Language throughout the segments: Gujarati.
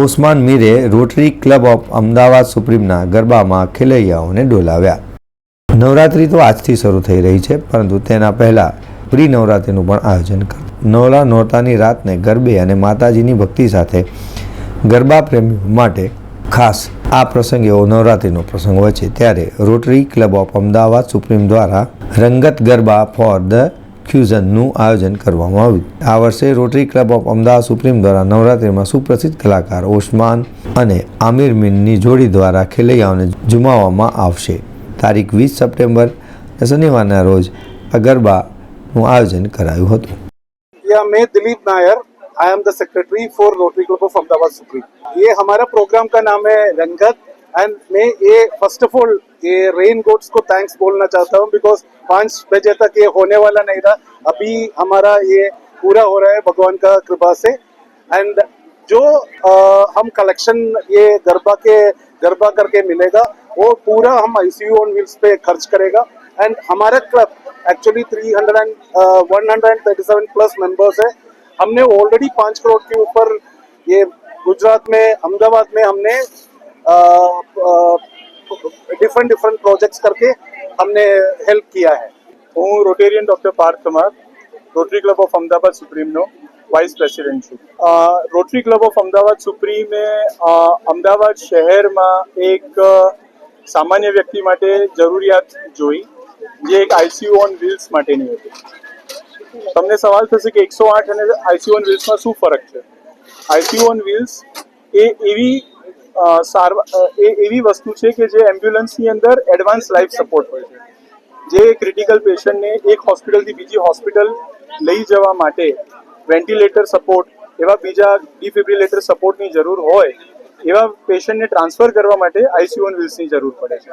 ઓસ્માન મીરે રોટરી ક્લબ ઓફ અમદાવાદ સુપ્રીમના ગરબામાં ખેલૈયાઓને ડોલાવ્યા. નવરાત્રિ તો આજથી શરૂ થઈ રહી છે, પરંતુ તેના પહેલાં પ્રી નવરાત્રિનું પણ આયોજન કર, નવલા નોરતાની રાતને ગરબે અને માતાજીની ભક્તિ સાથે ગરબા પ્રેમીઓ માટે ખાસ આ પ્રસંગ એવો નવરાત્રિનો પ્રસંગ હોય છે. ત્યારે Rotary Club of Ahmedabad Supreme દ્વારા રંગત ગરબા ફોર ધ ફ્યુઝનનું આયોજન કરવામાં આવ્યું આ વર્ષે Rotary Club of Ahmedabad Supreme દ્વારા નવરાત્રિમાં સુપ્રસિદ્ધ કલાકાર ઓસ્માન અને આમિર મીનની જોડી દ્વારા ખેલૈયાઓને જુમાવવામાં આવશે તારીખ વીસ સપ્ટેમ્બર શનિવારના રોજ આ ગરબાનું આયોજન કરાયું હતું या मैं Dilip Nair I am the secretary for Rotary Club of Ahmedabad Supreme ये हमारा प्रोग्राम का नाम है रंगत एंड मैं ये फ़र्स्ट ऑफ़ ऑल ये रेन गोड्स को थैंक्स बोलना चाहता हूँ बिकॉज़ पाँच बजे तक ये होने वाला नहीं था अभी हमारा ये पूरा हो रहा है भगवान का कृपा से। एंड जो अ, हम कलेक्शन ये गरबा के गरबा करके मिलेगा वो पूरा हम आईसीयू ऑन व्हील्स पे खर्च करेगा। एंड हमारा club actually three hundred and one hundred and thirty seven plus members है। हमने ऑलरेडी पाँच करोड़ के ऊपर ये गुजरात में अहमदाबाद में हमने डिफरेंट डिफरेंट प्रोजेक्ट्स करके हमने हेल्प किया है હું Rotarian doctor Parth Kamar Rotary Club of Ahmedabad સુપ્રીમનો vice president છું અ, રોટરી ક્લબ ઓફ અમદાવાદ સુપ્રીમે અ, અમદાવાદ શહેરમાં એક અ, સામાન્ય વ્યક્તિ માટે જરૂરિયાત જોઈ જે એક આઈસીયુ ઓન વ્હીલ્સ માટેની હતી તમને સવાલ થશે કે એકસો આઠ અને આઈસીયુ ઓન વ્હીલ્સમાં શું ફરક છે આઈસીયુ ઓન વ્હીલ્સ એ એવી અ, સારવાર એ, એવી વસ્તુ છે કે જે એમ્બ્યુલન્સની અંદર એડવાન્સ લાઈફ સપોર્ટ હોય છે. જે ક્રિટિકલ પેશન્ટને એક હોસ્પિટલથી બીજી હોસ્પિટલ લઈ જવા માટે વેન્ટિલેટર સપોર્ટ એવા બીજા ડિફિબ્રિલેટર સપોર્ટની જરૂર હોય, એવા પેશન્ટને ટ્રાન્સફર કરવા માટે આઈસીયુ વ્હીલ્સની જરૂર પડે છે.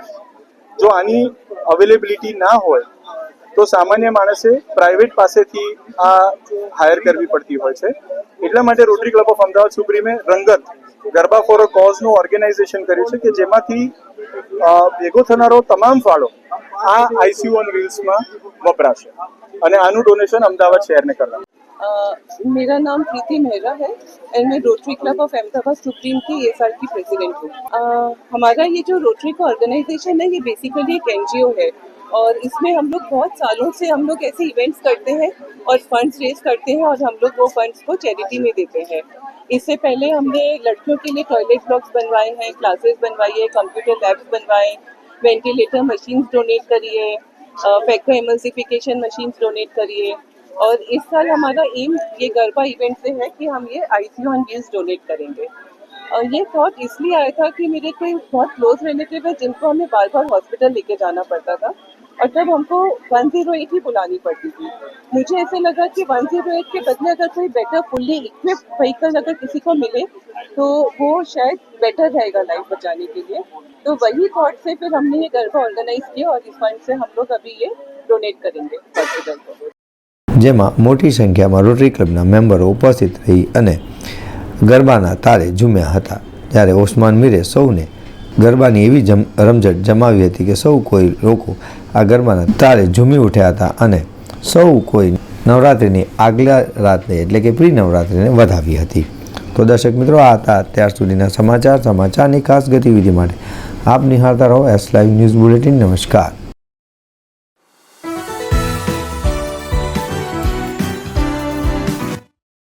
જો આની અવેલેબિલિટી ના હોય, તો સામાન્ય માણસે પ્રાઇવેટ પાસેથી આ હાયર કરવી પડતી હોય છે. એટલા માટે રોટરી ક્લબ ઓફ અમદાવાદ સુપ્રીમે રંગત ગરબા ફોર અ કોઝનું ઓર્ગેનાઇઝેશન કર્યું છે કે જેમાંથી અ, ભેગો થનારો તમામ ફાળો આ આઈસીયુ ઓન વ્હીલ્સમાં વપરાશે અને આનું ડોનેશન અમદાવાદ શહેરને કરવાનું अ, मेरा नाम प्रीति मेहरा है एंड मैं Rotary Club of Ahmedabad Supreme की एस आर की प्रेसिडेंट हूँ अ, हमारा ये जो रोटरी का ऑर्गेनाइजेशन है ये बेसिकली एक एनजीओ है और इसमें हम लोग बहुत सालों से हम लोग ऐसे इवेंट्स करते हैं और फंड्स रेज करते हैं और हम लोग वो फंड्स को चैरिटी में देते हैं इससे पहले हमने लड़कियों के लिए टॉयलेट ब्लॉक्स बनवाए हैं क्लासेस बनवाई है कंप्यूटर लैब्स बनवाए वेंटिलेटर मशीन्स डोनेट करिए फैक्टर मशीन्स डोनेट करिए। और इस साल हमारा एम ये गरबा इवेंट से है कि हम ये आई सी ऑन डोनेट करेंगे। और ये थॉट इसलिए आया था कि मेरे कोई बहुत क्लोज रिलेटिव है जिनको हमें बार बार हॉस्पिटल लेके जाना पड़ता था और तब हमको 108 ही बुलानी पड़ती थी मुझे ऐसे लगा कि 108 के बदले अगर कोई बेटर फुल्ली इक्विप व्हीकल अगर किसी को मिले तो वो शायद बेटर रहेगा लाइफ बचाने के लिए तो वही थॉट से फिर हमने ये गरबा ऑर्गेनाइज किया और इस फंड से हम लोग अभी ये डोनेट करेंगे हॉस्पिटल को જેમાં મોટી સંખ્યામાં રોટરી ક્લબના મેમ્બરો ઉપસ્થિત રહી અને ગરબાના તારે ઝૂમ્યા હતા. જ્યારે ઓસમાન મીરે સૌને ગરબાની એવી જમ, રમઝટ જમાવી હતી કે સૌ કોઈ લોકો આ ગરબાના તારે ઝૂમી ઉઠ્યા હતા અને સૌ કોઈ નવરાત્રિની આગલા રાતને એટલે કે પ્રી નવરાત્રિને વધાવી હતી. તો દર્શક મિત્રો, આ હતા અત્યાર સુધીના સમાચાર. સમાચારની ખાસ ગતિવિધિ માટે આપ નિહાળતા રહો એસ લાઈવ ન્યૂઝ બુલેટિન નમસ્કાર.